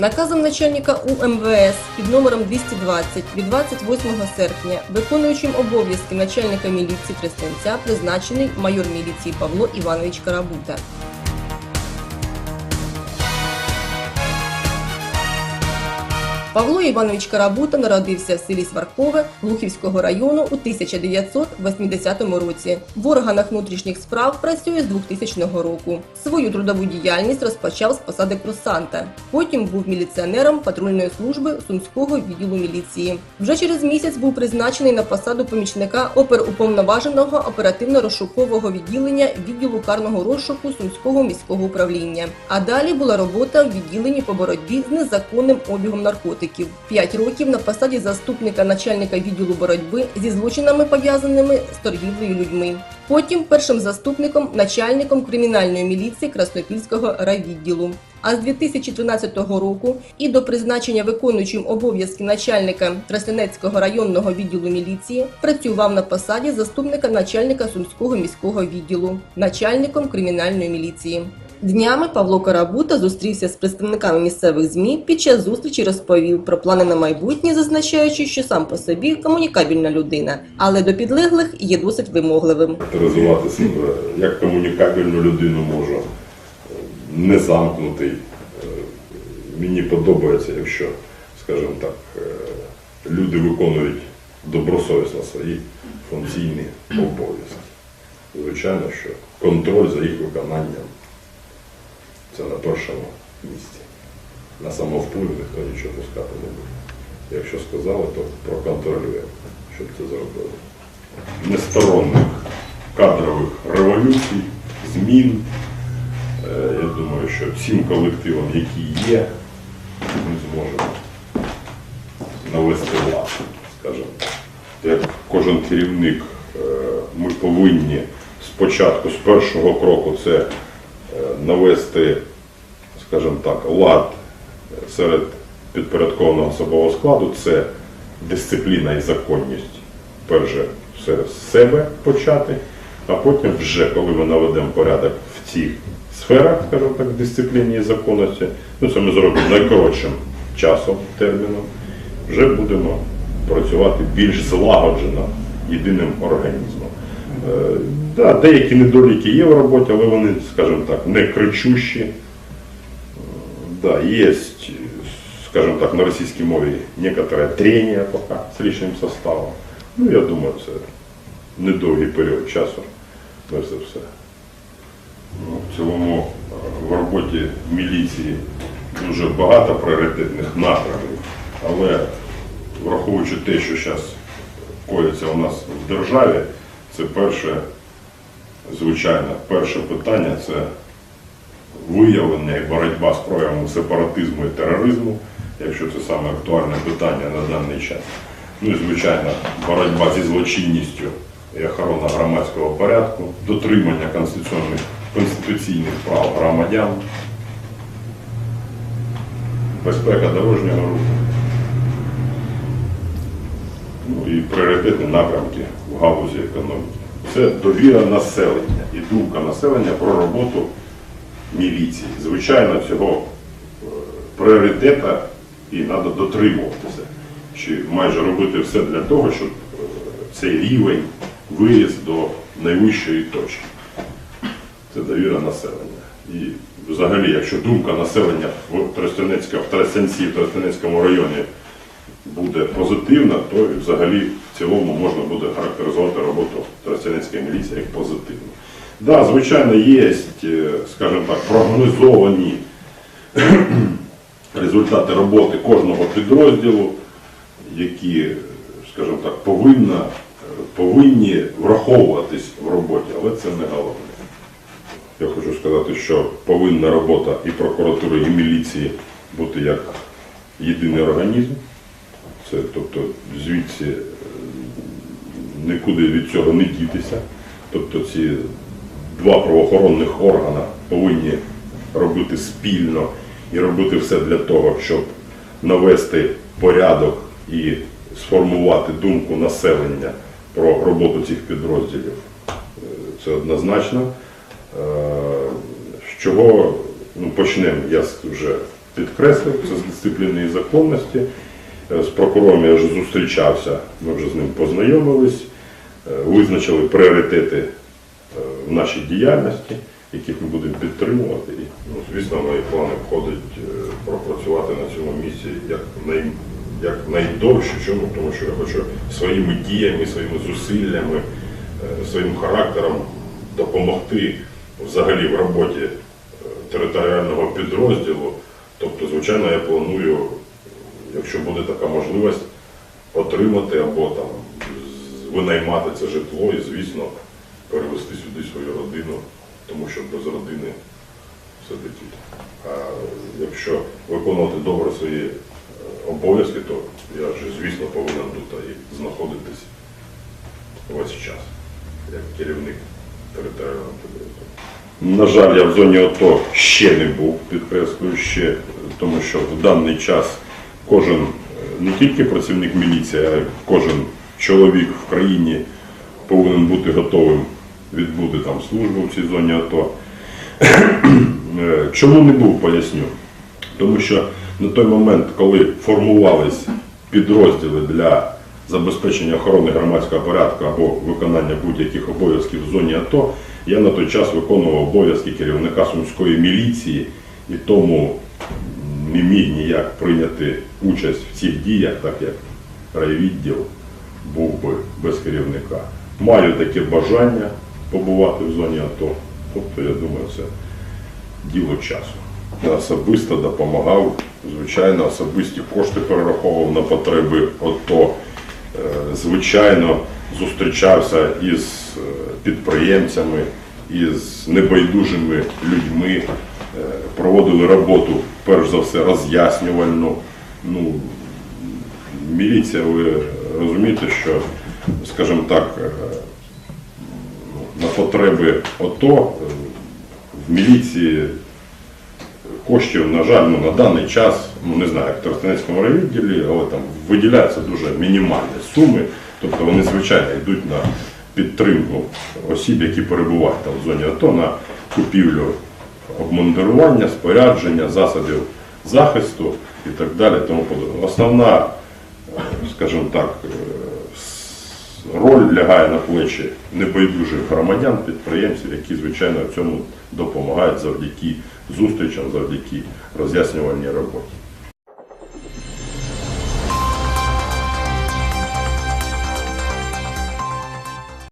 Наказом начальника УМВС під номером 220 від 28 серпня виконуючим обов'язки начальника міліції Трестенця призначений майор міліції Павло Іванович Карабута. Павло Іванович Карабута народився в селі Сваркове Глухівського району у 1980 році. В органах внутрішніх справ працює з 2000 року. Свою трудову діяльність розпочав з посади курсанта. Потім був міліціонером патрульної служби Сумського відділу міліції. Вже через місяць був призначений на посаду помічника оперуповноваженого оперативно-розшукового відділення відділу карного розшуку Сумського міського управління. А далі була робота в відділенні по боротьбі з незаконним обігом наркотиків. П'ять років на посаді заступника начальника відділу боротьби зі злочинами пов'язаними з торгівлею людьми. Потім першим заступником начальником кримінальної міліції Краснопільського райвідділу. А з 2013 року і до призначення виконуючим обов'язки начальника Тростянецького районного відділу міліції працював на посаді заступника начальника Сумського міського відділу, начальником кримінальної міліції. Днями Павло Карабута зустрівся з представниками місцевих ЗМІ. Під час зустрічі розповів про плани на майбутнє, зазначаючи, що сам по собі комунікабельна людина, але до підлеглих є досить вимогливим. характеризувати себе як комунікабельну людину можу, не замкнутий. Е, Мені подобається, якщо, скажімо так, е, люди виконують добросовісно свої функційні обов'язки. Звичайно, що контроль за їх виконанням це на першому місці. На самовплив ніхто нічого пускати не буде. Якщо сказали, то проконтролюємо, щоб це зробили несторонних кадрових революцій, змін. Е, Я думаю, що цим колективом, які є, ми зможемо навести лад, скажімо. Як кожен керівник, е, ми повинні спочатку, з першого кроку, це навести, скажімо так, лад серед підпорядкованого особового складу, це дисципліна і законність. Перше все з себе почати, а потім вже, коли ми наведемо порядок в цих сферах, скажімо так, дисципліні і законності, ну це ми зробимо найкоротшим часом, терміном, вже будемо працювати більш злагоджено єдиним організмом. Е, да, деякі недоліки є в роботі, але вони, скажімо так, не кричущі. Е, Да, есть, скажем так, на российской мове некоторое трение пока с лишним составом. Ну, я думаю, це недовгий період часу, перш за все. Ну, в цілому е, в роботі міліції дуже багато пріоритетних напрямів, але враховуючи те, що зараз коїться у нас в державі, це перше, звичайно, перше питання це виявлення і боротьба з проявами сепаратизму і тероризму, якщо це саме актуальне питання на даний час. Ну і звичайно, боротьба зі злочинністю і охорона громадського порядку, дотримання конституційних, конституційних прав громадян, безпека дорожнього руху. Ну і пріоритетні напрямки в галузі економіки. Це довіра населення і думка населення про роботу міліції. Звичайно, цього е, пріоритета і треба дотримуватися, чи майже робити все для того, щоб е, цей рівень виріс до найвищої точки. Це довіра населення. І взагалі, якщо думка населення в Тростянецька- в Тростянці, Тростянецькому районі буде позитивна, то взагалі цілому можна буде характеризувати роботу Тростянецької міліції як позитивну. Да, звичайно, є, е, скажімо так, прогнозовані результати роботи кожного підрозділу, які, скажімо так, повинна, повинні враховуватись в роботі, але це не головне. Я хочу сказати, що повинна робота і прокуратури, і міліції бути як єдиний організм. Це, тобто, звідси нікуди від цього не дітися. Тобто ці два правоохоронних органи повинні робити спільно і робити все для того, щоб навести порядок і сформувати думку населення про роботу цих підрозділів. Е, Це однозначно. Е, З чого ну, почнемо, я вже підкреслив, це з дисципліни і законності. Е, З прокурором я вже зустрічався, ми вже з ним познайомились, визначили пріоритети е, в нашій діяльності, яких ми будемо підтримувати. І, ну, звісно, мої плани входить е, пропрацювати на цьому місці як, най, як найдовше. Чому? Тому що я хочу своїми діями, своїми зусиллями, е, своїм характером допомогти взагалі в роботі е, територіального підрозділу. Тобто, звичайно, я планую, якщо буде така можливість, отримати або там винаймати це житло і, звісно, перевести сюди свою родину, тому що без родини все-таки. А якщо виконувати добре свої е, обов'язки, то я ж, звісно, повинен тут і знаходитись весь час, як керівник територіального підрозділу. На жаль, я в зоні АТО ще не був, підкреслюю ще, тому що в даний час кожен е, не тільки працівник міліції, а кожен чоловік в країні повинен бути готовим відбути там службу в цій зоні АТО. Е, Чому не був, поясню. Тому що на той момент, коли формувались підрозділи для забезпечення охорони громадського порядку або виконання будь-яких обов'язків в зоні АТО, я на той час виконував обов'язки керівника сумської міліції і тому не міг ніяк прийняти участь в цих діях, так як райвідділ був би без керівника. Маю таке бажання побувати в зоні АТО. Тобто, я думаю, це діло часу. Я особисто допомагав, звичайно, особисті кошти перераховував на потреби АТО. Е, Звичайно, зустрічався із е, підприємцями, із небайдужими людьми, е, проводили роботу, перш за все, роз'яснювальну. Ну, міліція, ви розумієте, що, скажімо так, е, на потреби ОТО е, в міліції коштів, на жаль, ну, на даний час, ну не знаю, як в Тростянецькому райвідділі, але там виділяються дуже мінімальні суми, тобто вони, звичайно, йдуть на підтримку осіб, які перебувають там в зоні АТО, на купівлю обмундирування, спорядження, засобів захисту і так далі. Тому. Основна, скажімо так, е, роль лягає на плечі небайдужих громадян, підприємців, які, звичайно, в цьому допомагають завдяки зустрічам, завдяки роз'яснювальній роботі.